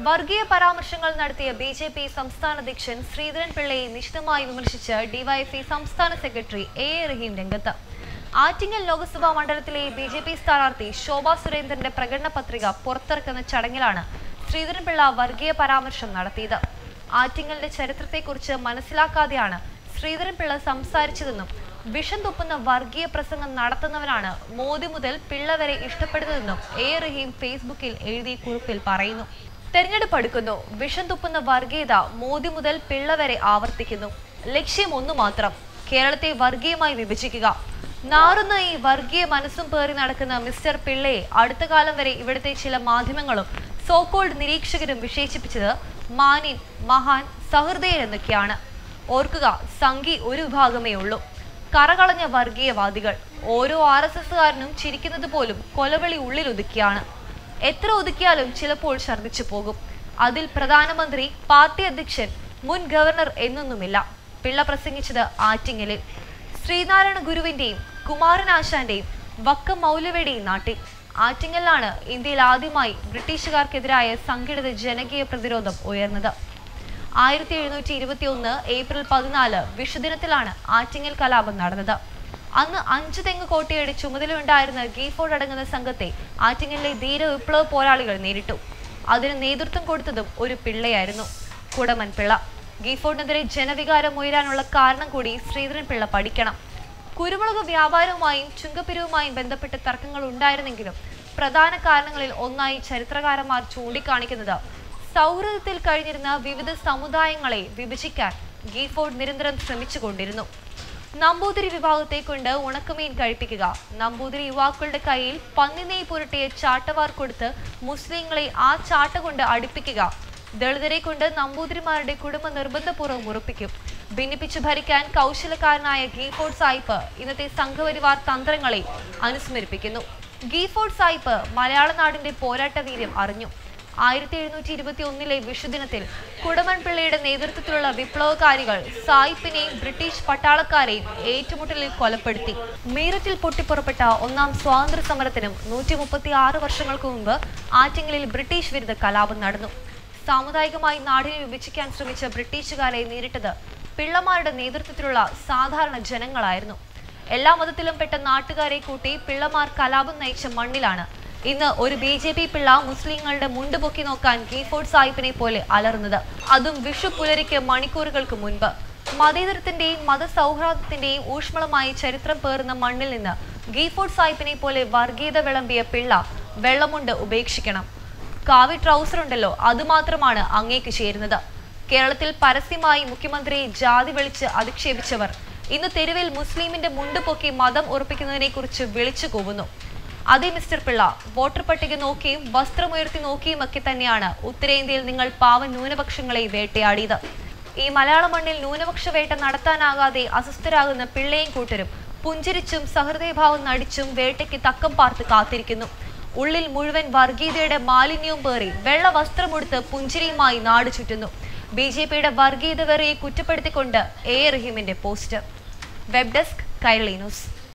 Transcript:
വർഗീയ പരാമർശങ്ങൾ നടത്തിയ ബി ജെ പി സംസ്ഥാന അധ്യക്ഷൻ ശ്രീധരൻ പിള്ളയെ നിശിതമായി വിമർശിച്ച് ഡിവൈഎഫ്ഐ സംസ്ഥാന സെക്രട്ടറി എ എ റഹീം രംഗത്ത്. ആറ്റിങ്ങൽ ലോക്സഭാ മണ്ഡലത്തിലെ ബി ജെ പി സ്ഥാനാർത്ഥി ശോഭാ സുരേന്ദ്രന്റെ പ്രകടന പത്രിക പുറത്തിറക്കുന്ന ചടങ്ങിലാണ് ശ്രീധരൻ പിള്ള വർഗീയ പരാമർശം നടത്തിയത്. ആറ്റിങ്ങലിന്റെ ചരിത്രത്തെക്കുറിച്ച് മനസ്സിലാക്കാതെയാണ് ശ്രീധരൻ പിള്ള സംസാരിച്ചതെന്നും വിഷം തുപ്പുന്ന വർഗീയ പ്രസംഗം നടത്തുന്നവനാണ് മോദി മുതൽ പിള്ള വരെ ഇഷ്ടപ്പെടുന്നതെന്നും എ റഹീം ഫേസ്ബുക്കിൽ എഴുതിയ കുറിപ്പിൽ പറയുന്നു. തെരഞ്ഞെടുപ്പ് അടുക്കുന്നു. വിഷം തുപ്പുന്ന വർഗീയത മോദി മുതൽ പിള്ള വരെ ആവർത്തിക്കുന്നു. ലക്ഷ്യം ഒന്നു മാത്രം. കേരളത്തെ വർഗീയമായി വിഭജിക്കുക. നാറുന്ന ഈ വർഗീയ മനസ്സും പേറി നടക്കുന്ന മിസ്റ്റർ പിള്ളയെ അടുത്ത കാലം വരെ ഇവിടുത്തെ ചില മാധ്യമങ്ങളും സോക്കോൾഡ് നിരീക്ഷകരും വിശേഷിപ്പിച്ചത് മാനിൻ മഹാൻ സഹൃദയൻ എന്നൊക്കെയാണ്. ഓർക്കുക സംഘി ഒരു വിഭാഗമേ ഉള്ളൂ. കറകളഞ്ഞ വർഗീയവാദികൾ. ഓരോ ആർ എസ് എസ്സുകാരനും ചിരിക്കുന്നത് പോലും കൊലവിളി ഉള്ളിലൊതുക്കിയാണ്. എത്ര ഒതുക്കിയാലും ചിലപ്പോൾ ഛർദ്ദിച്ചു പോകും. അതിൽ പ്രധാനമന്ത്രി പാർട്ടി അധ്യക്ഷൻ മുൻ ഗവർണർ എന്നൊന്നുമില്ല. പിള്ള പ്രസംഗിച്ചത് ആറ്റിങ്ങലിൽ. ശ്രീനാരായണ ഗുരുവിന്റെയും കുമാരനാശാന്റെയും വക്കം മൗലവിയുടെയും നാട്ടിൽ. ആറ്റിങ്ങലിലാണ് ഇന്ത്യയിൽ ആദ്യമായി ബ്രിട്ടീഷുകാർക്കെതിരായ സംഘടിത ജനകീയ പ്രതിരോധം ഉയർന്നത്. ആയിരത്തി എഴുന്നൂറ്റി ഇരുപത്തി ഒന്ന് ഏപ്രിൽ പതിനാല് വിഷുദിനത്തിലാണ് ആറ്റിങ്ങൽ കലാപം നടന്നത്. അന്ന് അഞ്ചു തെങ്ങ് കോട്ടയുടെ ചുമതലയുണ്ടായിരുന്ന ഗീഫോർഡ് അടങ്ങുന്ന സംഘത്തെ ആറ്റിങ്ങലിലെ ധീര വിപ്ലവ പോരാളികൾ നേരിട്ടു. അതിന് നേതൃത്വം കൊടുത്തതും ഒരു പിള്ളയായിരുന്നു കുടമൻ പിള്ള. ഗീഫോർഡിനെതിരെ ജനവികാരം ഉയരാനുള്ള കാരണം കൂടി ശ്രീധരൻ പിള്ള പഠിക്കണം. കുരുമുളക് വ്യാപാരവുമായും ചുങ്കപ്പിരിവുമായും ബന്ധപ്പെട്ട തർക്കങ്ങൾ ഉണ്ടായിരുന്നെങ്കിലും പ്രധാന കാരണങ്ങളിൽ ഒന്നായി ചരിത്രകാരന്മാർ ചൂണ്ടിക്കാണിക്കുന്നത് സൗഹൃദത്തിൽ കഴിഞ്ഞിരുന്ന വിവിധ സമുദായങ്ങളെ വിഭജിക്കാൻ ഗീഫോർഡ് നിരന്തരം ശ്രമിച്ചുകൊണ്ടിരുന്നു. നമ്പൂതിരി വിഭാഗത്തെ കൊണ്ട് ഉണക്കമീൻ കഴിപ്പിക്കുക. നമ്പൂതിരി യുവാക്കളുടെ കയ്യിൽ പന്നിനെയ് പുരട്ടിയ ചാട്ടവാർ കൊടുത്ത് മുസ്ലിങ്ങളെ ആ ചാട്ട കൊണ്ട് അടുപ്പിക്കുക. ദളിതരെ കൊണ്ട് നമ്പൂതിരിമാരുടെ കുടുംബ നിർബന്ധപൂർവം ഉറപ്പിക്കും. ഭിന്നിപ്പിച്ചു ഭരിക്കാൻ കൗശലക്കാരനായ ഗീഫോർഡ് സായിപ്പ് ഇന്നത്തെ സംഘപരിവാർ തന്ത്രങ്ങളെ അനുസ്മരിപ്പിക്കുന്നു. ഗീഫോർഡ് സായിപ്പ് മലയാള നാടിന്റെ പോരാട്ട വീര്യം അറിഞ്ഞു. ആയിരത്തി എഴുന്നൂറ്റി ഇരുപത്തി ഒന്നിലെ വിഷുദിനത്തിൽ കുടമൻ പിള്ളയുടെ നേതൃത്വത്തിലുള്ള വിപ്ലവകാരികൾ സായിപ്പിനെയും ബ്രിട്ടീഷ് പട്ടാളക്കാരെയും ഏറ്റുമുട്ടലിൽ കൊലപ്പെടുത്തി. മീററ്റിൽ പൊട്ടിപ്പുറപ്പെട്ട ഒന്നാം സ്വാതന്ത്ര്യ സമരത്തിനും നൂറ്റി മുപ്പത്തി ആറ് വർഷങ്ങൾക്ക് മുമ്പ് ആറ്റിങ്ങലിൽ ബ്രിട്ടീഷ് വിരുദ്ധ കലാപം നടന്നു. സാമുദായികമായി നാടിനെ വിഭജിക്കാൻ ശ്രമിച്ച ബ്രിട്ടീഷുകാരെ നേരിട്ടത് പിള്ളമാരുടെ നേതൃത്വത്തിലുള്ള സാധാരണ ജനങ്ങളായിരുന്നു. എല്ലാ മതത്തിലും പെട്ട നാട്ടുകാരെ കൂട്ടി പിള്ളമാർ കലാപം നയിച്ച മണ്ണിലാണ് ഇന്ന് ഒരു ബി ജെ പി പിള്ള മുസ്ലിങ്ങളുടെ മുണ്ട് പൊക്കി നോക്കാൻ ഗീഫോർഡ് സാഹിബിനെ പോലെ അലറുന്നത്. അതും വിഷു പുലരിക്ക് മണിക്കൂറുകൾക്ക് മുൻപ്. മതേതരത്തിന്റെയും മതസൗഹാർദ്ദത്തിന്റെയും ഊഷ്മളമായ ചരിത്രം പേറുന്ന മണ്ണിൽ നിന്ന് ഗീഫോർഡ് സാഹിബിനെ പോലെ വർഗീയത വിളമ്പിയ പിള്ള വെള്ളമുണ്ട് ഉപേക്ഷിക്കണം. കാവി ട്രൗസർ ഉണ്ടല്ലോ അതുമാത്രമാണ് അങ്ങേക്ക് ചേരുന്നത്. കേരളത്തിൽ പരസ്യമായി മുഖ്യമന്ത്രിയെ ജാതി വിളിച്ച് അധിക്ഷേപിച്ചവർ. ഇന്ന് തെരുവിൽ മുസ്ലിമിന്റെ മുണ്ട് പൊക്കി മതം ഉറപ്പിക്കുന്നതിനെ കുറിച്ച് വിളിച്ചു കൂവുന്നു. അതേ മിസ്റ്റർ പിള്ള വോട്ടർ പട്ടിക നോക്കിയും വസ്ത്രമുയർത്തി നോക്കിയും ഒക്കെ തന്നെയാണ് ഉത്തരേന്ത്യയിൽ നിങ്ങൾ പാവൻ ന്യൂനപക്ഷങ്ങളെ വേട്ടയാടിയത്. ഈ മലയാള മണ്ണിൽ ന്യൂനപക്ഷ വേട്ട നടത്താനാകാതെ അസ്വസ്ഥരാകുന്ന പിള്ളയും കൂട്ടരും പുഞ്ചിരിച്ചും സഹൃദയഭാവം നടിച്ചും വേട്ടയ്ക്ക് തക്കം പാർത്ത് കാത്തിരിക്കുന്നു. ഉള്ളിൽ മുഴുവൻ വർഗീയതയുടെ മാലിന്യവും പേറി വെള്ള വസ്ത്രമുടുത്ത് പുഞ്ചിരിയുമായി നാട് ചുറ്റുന്നു. ബി ജെ പിയുടെ വർഗീയത വെറിയെ കുറ്റപ്പെടുത്തിക്കൊണ്ട് A റഹീമിന്റെ post. Web desk Kairali news.